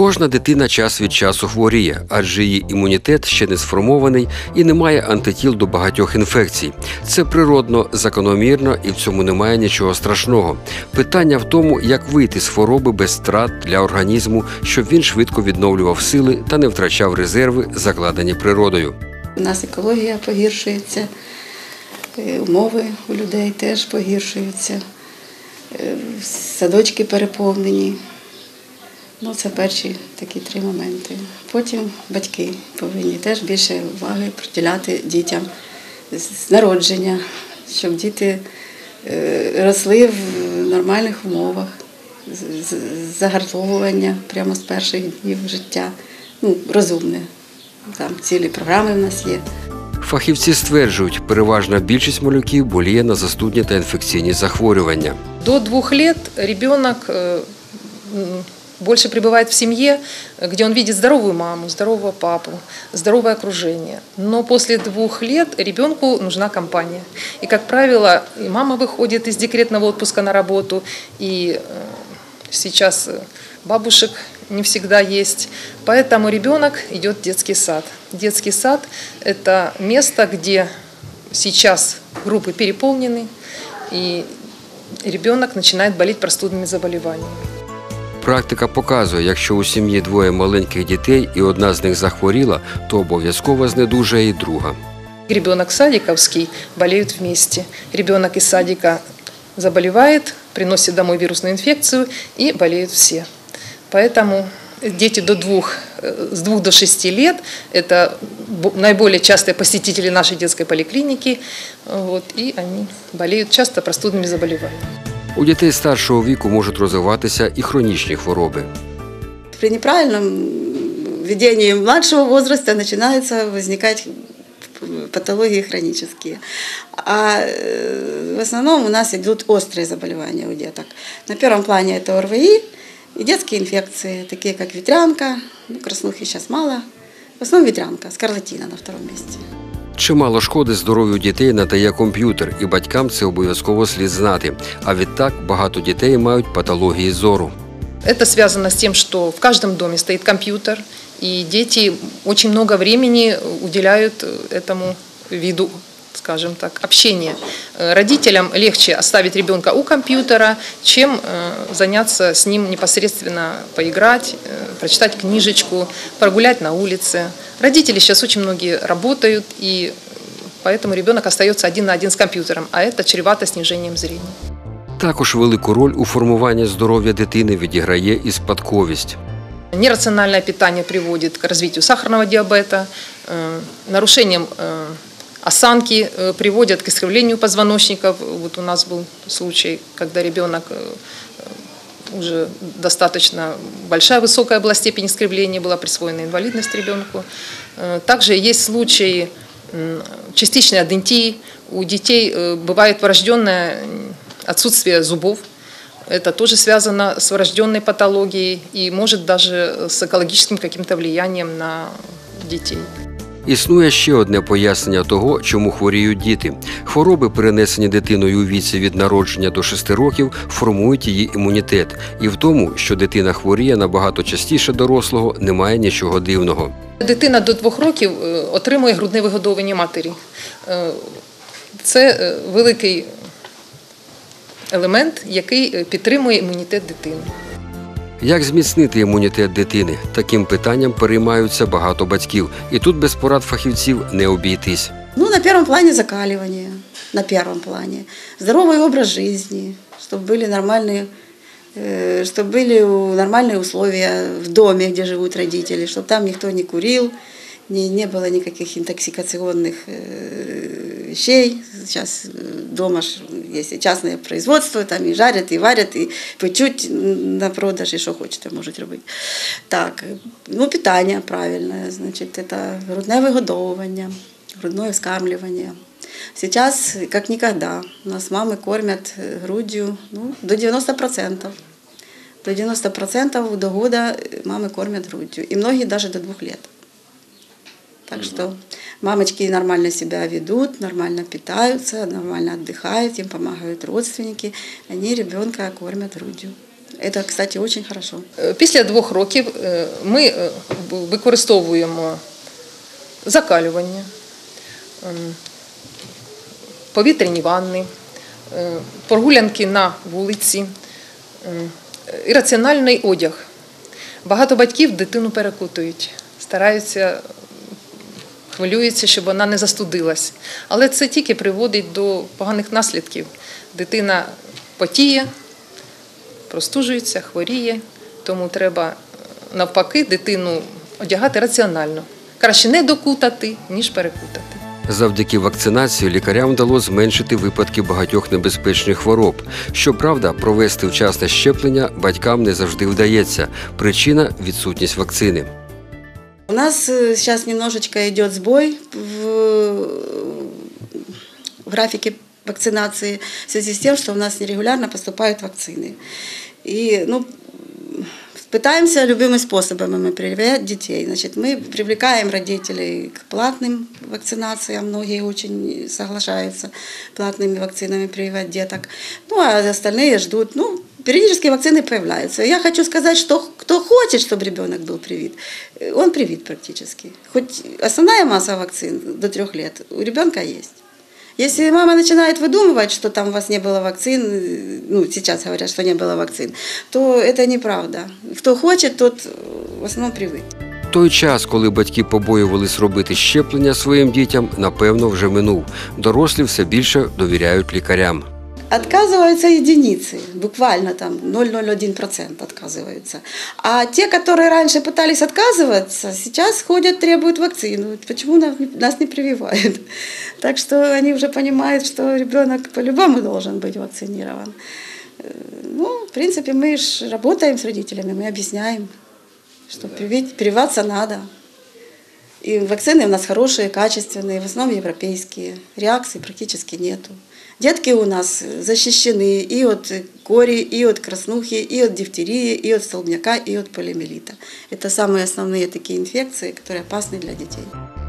Кожна дитина час від часу хворіє, адже її імунітет ще не сформований і не має антитіл до багатьох інфекцій. Це природно, закономірно і в цьому немає нічого страшного. Питання в тому, як вийти з хвороби без втрат для організму, щоб він швидко відновлював сили та не втрачав резерви, закладені природою. У нас екологія погіршується, е, умови у людей теж погіршуються, е, садочки переповнені. Ну, це перші такі три моменти. Потім батьки повинні теж більше уваги приділяти дітям з народження, щоб діти е, росли в нормальних умовах, загартовування прямо з перших днів життя. Ну, розумне. Там цілі програми в нас є. Фахівці стверджують, переважна більшість малюків боліє на застудні та інфекційні захворювання. До ребенок э, м, больше пребывает в семье, где он видит здоровую маму, здорового папу, здоровое окружение. Но после двух лет ребенку нужна компания. И, как правило, и мама выходит из декретного отпуска на работу, и э, сейчас э, бабушек не всегда есть. Поэтому ребенок идет в детский сад. Детский сад – это место, где сейчас группы переполнены, и ребенок начинает болеть простудными заболеваниями. Практика показує, якщо у сім'ї двоє маленьких дітей і одна з них захворіла, то обов'язково знедужує і друга. Ребенок садиковский болеют вместе. Ребенок из садика заболевает, приносит домой вирусную инфекцию и болеют все. Поэтому дети до двух, э, с двух до шести лет – это бо- наиболее частые посетители нашей детской поликлиники, вот, и они болеют часто простудными заболеваниями. У дітей старшого віку можуть розвиватися і хронічні хвороби. При неправильном ведении младшего возраста начинаются возникать патологии хронические. А э, в основном у нас идут острые заболевания у деток. На первом плане это ОРВИ и детские инфекции, такие как ветрянка, ну, краснухи сейчас мало. В основном ветрянка, скарлатина на втором месте. Чимало шкоди здоров'ю дітей надає комп'ютер, і батькам це обов'язково слід знати. А відтак багато дітей мають патології зору. Это связано с тем, что в каждом доме стоит компьютер, и дети очень много времени уделяют этому виду скажем так, общения. Э, Родителям легче оставить ребенка у компьютера, чем э, заняться с ним непосредственно, поиграть, э, прочитать книжечку, прогулять на улице. Родители сейчас очень многие работают, и поэтому ребенок остается один на один с компьютером, а это чревато снижением зрения. Також велику роль у формуванні здоров'я дитини відіграє і спадковість. Нерациональное питание приводит к развитию сахарного диабета, э, нарушением э, осанки э, приводят к искривлению позвоночников. Вот у нас был случай, когда ребенок э, э, уже достаточно большая, высокая была степень искривления, была присвоена инвалидность ребенку. Также есть случаи частичной адентии. У детей бывает врожденное отсутствие зубов. Это тоже связано с врожденной патологией и может даже с экологическим каким-то влиянием на детей. Існує ще одне пояснення того, чому хворіють діти. Хвороби, перенесені дитиною у віці від народження до 6 років, формують її імунітет. І в тому, що дитина хворіє набагато частіше дорослого, немає нічого дивного. Дитина до двох років е, отримує грудне вигодовування матері. Е, Це е, великий елемент, який підтримує імунітет дитини. Як зміцнити імунітет дитини? Таким питанням переймаються багато батьків, і тут без порад фахівців не обійтись. Ну, на первом плане закаливание, на первом плане. Здоровый образ жизни, чтобы были нормальные, э, чтобы были у- нормальные условия в доме, где живут родители, чтобы там никто не курил, не, не было никаких интоксикационных э, вещей. Сейчас э, дома ж есть и частное производство, там и жарят, и варят, и печуть на продаж, и что хочете, можуть робити. Так, ну, питання правильне, значить, это грудне вигодовування, грудное вскармливание. Сейчас, как никогда, у нас мамы кормят э, грудью ну, до 90%. До 90% до года э, мамы кормят грудью. И многие даже до двух лет. Так что мамочки нормально себя ведут, нормально питаются, нормально отдыхают, им помогают родственники. Они ребенка кормят грудью. Это, кстати, очень хорошо. Е, Після двох років е, ми е, використовуємо закалювання, ем, повітряні ванни, е, прогулянки на вулиці, ем, раціональний одяг. Багато батьків дитину перекутують, стараються, хвилюються, щоб вона не застудилась. Але це тільки приводить до поганих наслідків. Дитина потіє, простужується, хворіє, тому треба е, навпаки дитину одягати раціонально. Краще не докутати, ніж перекутати. Завдяки вакцинації лікарям вдалося зменшити випадки багатьох небезпечних хвороб. Щоправда, провести вчасне щеплення батькам не завжди вдається. Причина відсутність вакцини. Нас э, сейчас немножечко идет сбой в, графике вакцинации в связи с тем, что у нас нерегулярно поступают вакцины. И, ну, пытаемся любыми способами мы прививать детей. Значит, мы привлекаем родителей к платным вакцинациям. Многие очень соглашаются платными вакцинами прививать деток. Ну, а остальные ждут. Ну, периодически вакцины появляются. Я хочу сказать, что кто хочет, чтобы ребенок был привит, э, он привит практически. Хоть основная масса вакцин до трех лет у ребенка есть. Если мама начинает выдумывать, что там у вас не было вакцин, э, ну, сейчас говорят, что не было вакцин, то это неправда. Кто хочет, тот э, в основном привык. Той час, коли батьки побоювались робити щеплення своїм дітям, напевно, вже минув. Дорослі все більше довіряють лікарям. Отказываются единицы, буквально там 0,01% отказываются. А те, которые раньше пытались отказываться, сейчас ходят, требуют вакцину. Почему нас не- нас не прививают? Так что они уже понимают, что ребенок по-любому должен быть вакцинирован. Э, Ну, в принципе, мы же работаем с родителями, мы объясняем, что привить, прививаться надо. И вакцины у нас хорошие, качественные, в основном европейские. Реакций практически нету. Детки у нас защищены и от кори, и от краснухи, и от дифтерии, и от столбняка, и от полиомиелита. Это самые основные такие инфекции, которые опасны для детей.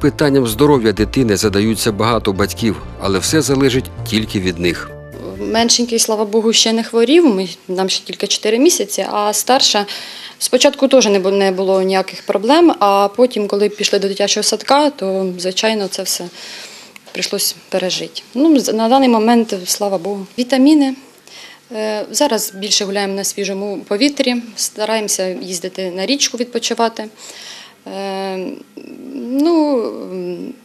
Питанням здоров'я дитини задаються багато батьків, але все залежить тільки від них. Меншенький, слава Богу, ще не хворів. Ми, нам ще тільки 4 місяці, а старша спочатку теж не бу- не було ніяких проблем, а потім, коли пішли до дитячого садка, то, звичайно, це все прийшлося пережити. Ну, на даний момент, слава Богу, вітаміни. Е, Зараз більше гуляємо на свіжому повітрі, стараємося їздити на річку відпочивати. Е, Ну,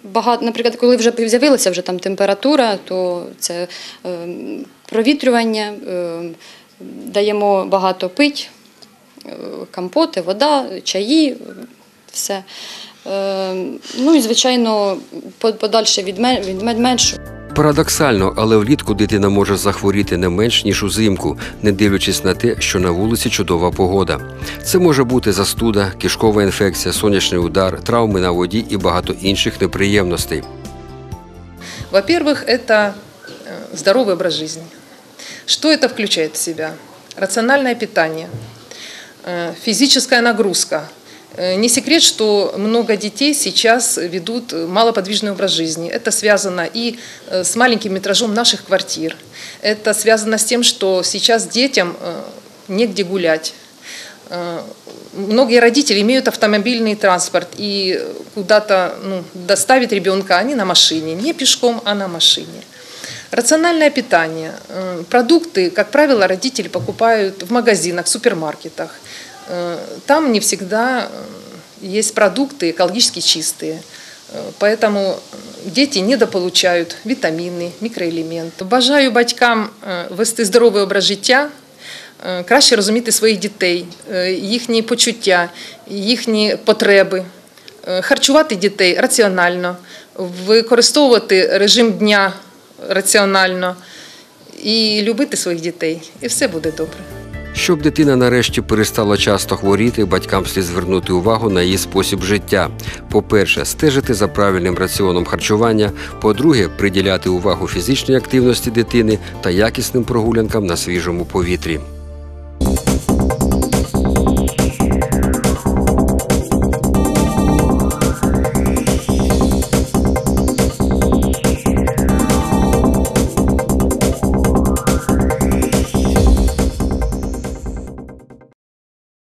багато, наприклад, коли вже з'явилася вже там температура, то це е, провітрювання, е, даємо багато пить, е, компоти, вода, чаї, все. Ну і, звичайно, по- подальше від мен- від медменшу. Парадоксально, але влітку дитина може захворіти не менш ніж узимку, не дивлячись на те, що на вулиці чудова погода. Це може бути застуда, кишкова інфекція, сонячний удар, травми на воді і багато інших неприємностей. Во-первых, это э, здоровый образ жизни. Что это включает в себя? Рациональное питание, э, физическая нагрузка. Э, Не секрет, что много детей сейчас ведут малоподвижный образ жизни. Это связано и э, с маленьким метражом наших квартир. Это связано с тем, что сейчас детям э, негде гулять. Многие родители имеют автомобильный транспорт и куда-то ну, доставить ребенка они на машине, не пешком, а на машине. Рациональное питание. Продукты, как правило, родители покупают в магазинах, супермаркетах. Э, Там не всегда э, есть продукты экологически чистые. Э, Поэтому дети недополучають вітаміни, мікроелементи. Бажаю батькам е, вести здоровий образ життя, е, краще розуміти своїх дітей, е, їхні почуття, їхні потреби, е, харчувати дітей раціонально, використовувати режим дня раціонально і любити своїх дітей. І все буде добре. Щоб дитина нарешті перестала часто хворіти, батькам слід звернути увагу на її спосіб життя. По-перше, стежити за правильним раціоном харчування. По-друге, приділяти увагу фізичній активності дитини та якісним прогулянкам на свіжому повітрі.